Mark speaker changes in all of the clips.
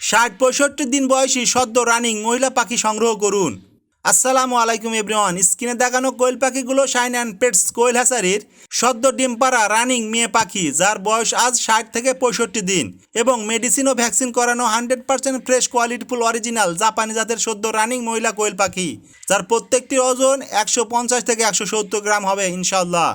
Speaker 1: ষাট পঁয়ষট্টি দিন বয়সী সদ্য রানিং মহিলা পাখি সংগ্রহ করুন। আসসালামু আলাইকুম, এভরিওয়ান। স্ক্রিনে দেখানো কোয়েল পাখিগুলো শাইন অ্যান্ড পেটস কোয়েল হ্যাসারির সদ্য ডিম পাড়া রানিং মেয়ে পাখি, যার বয়স আজ ষাট থেকে পঁয়ষট্টি দিন এবং মেডিসিন ও ভ্যাকসিন করানো hundred percent fresh qualityful original জাপানি জাতের সদ্য রানিং মহিলা কোয়েল পাখি, যার প্রত্যেকটির ওজন একশো পঞ্চাশ থেকে একশো সত্তর গ্রাম হবে ইনশাল্লাহ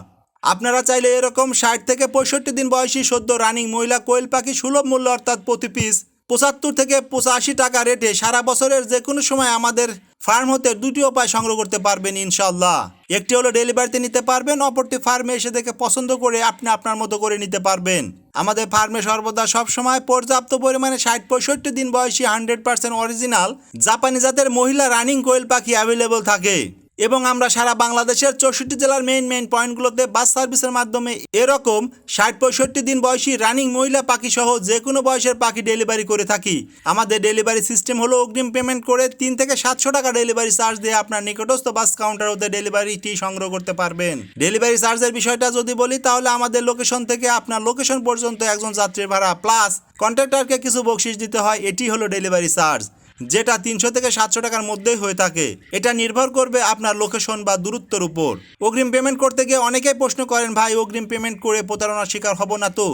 Speaker 1: আপনারা চাইলে এরকম ষাট থেকে পঁয়ষট্টি দিন বয়সী সদ্য রানিং মহিলা কোয়েল পাখি সুলভ মূল্য অর্থাৎ প্রতি পিস পঁচাত্তর থেকে পঁচাশি টাকা রেটে সারা বছরের যে কোনো সময় আমাদের ফার্ম হতে দুটি উপায় সংগ্রহ করতে পারবেন ইনশাল্লাহ একটি হলো ডেলিভারিতে নিতে পারবেন, অপরটি ফার্মে এসে দেখে পছন্দ করে আপনি আপনার মতো করে নিতে পারবেন। আমাদের ফার্মে সর্বদা সবসময় পর্যাপ্ত পরিমাণে ষাট পঁয়ষট্টি দিন বয়সী হান্ড্রেড পার্সেন্ট অরিজিনাল জাপানি জাতের মহিলা রানিং কোয়েল পাখি অ্যাভেলেবল থাকে। এবং আমরা সারা বাংলাদেশের চৌষট্টি জেলার মেইন মেইন পয়েন্টগুলোতে বাস সার্ভিসের মাধ্যমে এরকম ষাট, পঁয়ষট্টি দিন বয়সী রানিং মহিলা পাখি সহ যে কোনো বয়সের পাখি ডেলিভারি করে থাকি। আমাদের ডেলিভারি সিস্টেম হলো অগ্রিম পেমেন্ট করে তিন থেকে সাতশো টাকা ডেলিভারি চার্জ দিয়ে আপনার নিকটস্থ বাস কাউন্টার হতে ডেলিভারিটি সংগ্রহ করতে পারবেন। ডেলিভারি চার্জের বিষয়টা যদি বলি, তাহলে আমাদের লোকেশন থেকে আপনার লোকেশন পর্যন্ত একজন যাত্রীর ভাড়া প্লাস কন্ট্রাক্টরকে কিছু বকশিস দিতে হয়, এটি হলো ডেলিভারি চার্জ যেটা তিনশো থেকে সাতশো টাকার মধ্যেই হয়ে থাকে। এটা নির্ভর করবে আপনার লোকেশন বা দূরত্বের উপর। অগ্রিম পেমেন্ট করতে গিয়ে অনেকেই প্রশ্ন করেন, ভাই, অগ্রিম পেমেন্ট করে প্রতারণার শিকার হব না তো?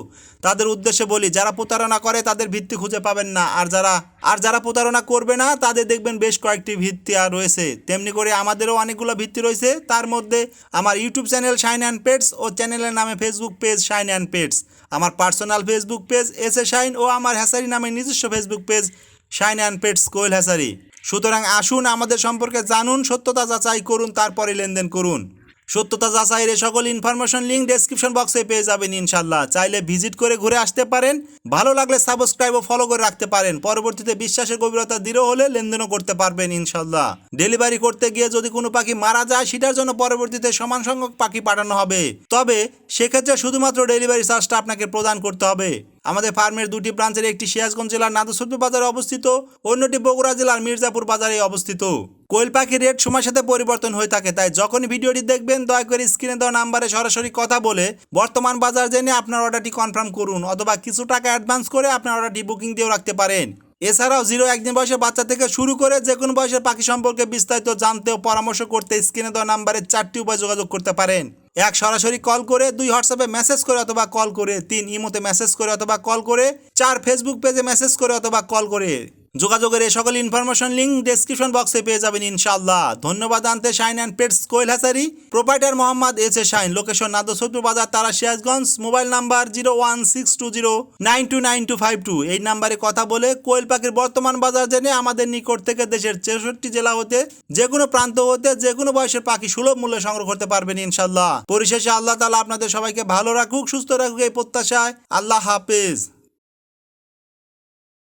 Speaker 1: তাদের উদ্দেশ্যে বলি, যারা প্রতারণা করে তাদের ভিত্তি খুঁজে পাবেন না। আর যারা আর যারা প্রতারণা করবে না, তাদের দেখবেন বেশ কয়েকটি ভিত্তি আর রয়েছে। তেমনি করে আমাদেরও অনেকগুলো ভিত্তি রয়েছে। তার মধ্যে আমার YouTube channel shine and pets ও চ্যানেলের নামে Facebook page shine and pets আমার personal Facebook page S A shine ও আমার হ্যাসারি নামে নিজস্ব Facebook page shine and pets কোয়েল হ্যাসারি সুতরাং আসুন আমাদের সম্পর্কে জানুন, সত্যতা যাচাই করুন, তারপরে লেনদেন করুন। সত্যতা যাচাইয়ের সকল ইনফরমেশন লিঙ্ক ডেসক্রিপশন বক্সে পেয়ে যাবেন ইনশাল্লাহ চাইলে ভিজিট করে ঘুরে আসতে পারেন। ভালো লাগলে সাবস্ক্রাইব ও ফলো করে রাখতে পারেন। পরবর্তীতে বিশ্বাসের গভীরতা দৃঢ় হলে লেনদেনও করতে পারবেন ইনশাল্লাহ ডেলিভারি করতে গিয়ে যদি কোনো পাখি মারা যায়, সেটার জন্য পরবর্তীতে সমান সংখ্যক পাখি পাঠানো হবে। তবে সেক্ষেত্রে শুধুমাত্র ডেলিভারি চার্জটা আপনাকে প্রদান করতে হবে। আমাদের ফার্মের দুটি ব্রাঞ্চের একটি সিরাজগঞ্জ জেলার নাদুসুদ্দু বাজারে অবস্থিত, অন্যটি বগুড়া জেলার মির্জাপুর বাজারে অবস্থিত। কোয়েল পাখির রেট সময়ের সাথে পরিবর্তন হয়ে থাকে, তাই যখনই ভিডিওটি দেখবেন, দয়া করে স্ক্রিনে দেওয়া নাম্বারে সরাসরি কথা বলে বর্তমান বাজার জেনে আপনার অর্ডারটি কনফার্ম করুন, অথবা কিছু টাকা অ্যাডভান্স করে আপনার অর্ডারটি বুকিং দিয়েও রাখতে পারেন। এছাড়াও জিরো একদিন বয়সের বাচ্চা থেকে শুরু করে যে কোনো বয়সের পাখি সম্পর্কে বিস্তারিত জানতে ও পরামর্শ করতে স্ক্রিনে দেওয়া নাম্বারে চারটি উপায় যোগাযোগ করতে পারেন। এক সরাসরি কল করে, দুই হোয়াটসঅ্যাপে মেসেজ করে অথবা কল করে, তিন ইমোতে মেসেজ করে অথবা কল করে, চার ফেসবুক পেজে মেসেজ করে অথবা কল করে। যোগাযোগের এই সকল ইনফরমেশন লিঙ্ক ডেসক্রিপশন বক্সে পেয়ে যাবেন ইনশাআল্লাহ। ধন্যবাদ, আনতে shine and pets Koel hatchery. Proprietor Mohammad S A shine location Nadaspur বাজার তারা Sirajganj mobile number zero one six two zero nine two nine two five two এই নাম্বারে কথা বলে কোয়েল পাখির বর্তমান বাজার জেনে আমাদের নিকট থেকে দেশের চৌষট্টি জেলা হতে, যে কোনো প্রান্ত হতে, যে কোনো বয়সের পাখি সুলভ মূল্যে সংগ্রহ করতে পারবেন ইনশাল্লাহ পরিশেষে আল্লাহ তালা আপনাদের সবাইকে ভালো রাখুক, সুস্থ রাখুক এই প্রত্যাশায়। আল্লাহ হাফেজ।